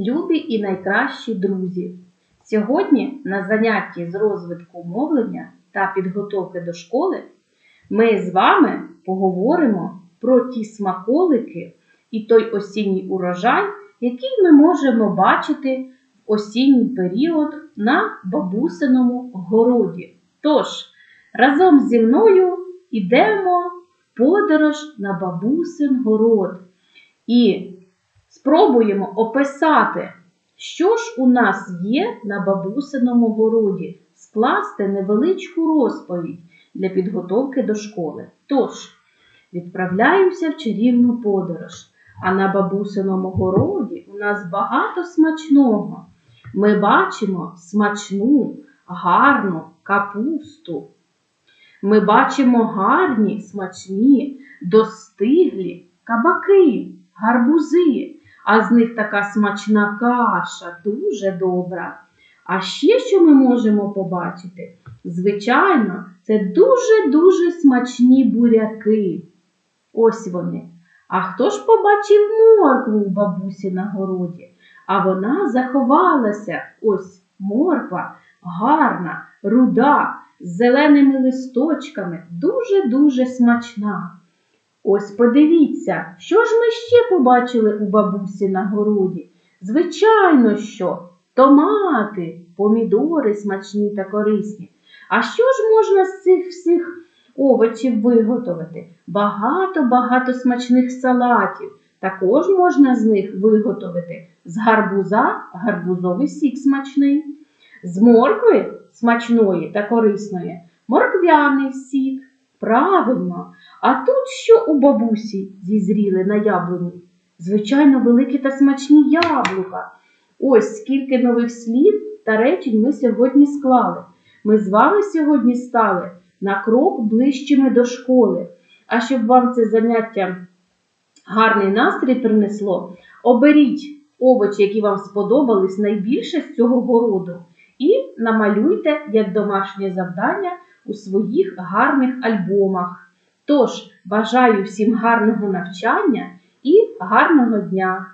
Любі і найкращі друзі! Сьогодні на занятті з розвитку мовлення та підготовки до школи ми з вами поговоримо про ті смаколики і той осінній урожай, який ми можемо бачити в осінній період на бабусиному городі. Тож, разом зі мною йдемо в подорож на бабусин город і спробуємо описати, що ж у нас є на бабусиному городі, скласти невеличку розповідь для підготовки до школи. Тож, відправляємося в чарівну подорож. А на бабусиному городі у нас багато смачного. Ми бачимо смачну, гарну капусту. Ми бачимо гарні, смачні, достиглі кабаки, гарбузи, а з них така смачна каша, дуже добра. А ще що ми можемо побачити? Звичайно, це дуже-дуже смачні буряки. Ось вони. А хто ж побачив моркву у бабусі на городі? А вона заховалася. Ось морква, гарна, руда, з зеленими листочками, дуже-дуже смачна. Ось подивіться, що ж ми ще побачили у бабусі на городі? Звичайно, що томати, помідори смачні та корисні. А що ж можна з цих всіх овочів виготовити? Багато-багато смачних салатів. Також можна з них виготовити з гарбуза гарбузовий сік смачний, з моркви смачної та корисної морквяний сік. Правильно, а тут що у бабусі зізріли на яблуні? Звичайно, великі та смачні яблука. Ось скільки нових слів та речень ми сьогодні склали. Ми з вами сьогодні стали на крок ближчими до школи. А щоб вам це заняття гарний настрій принесло, оберіть овочі, які вам сподобались найбільше з цього городу, і намалюйте як домашнє завдання у своїх гарних альбомах. Тож, бажаю всім гарного навчання і гарного дня!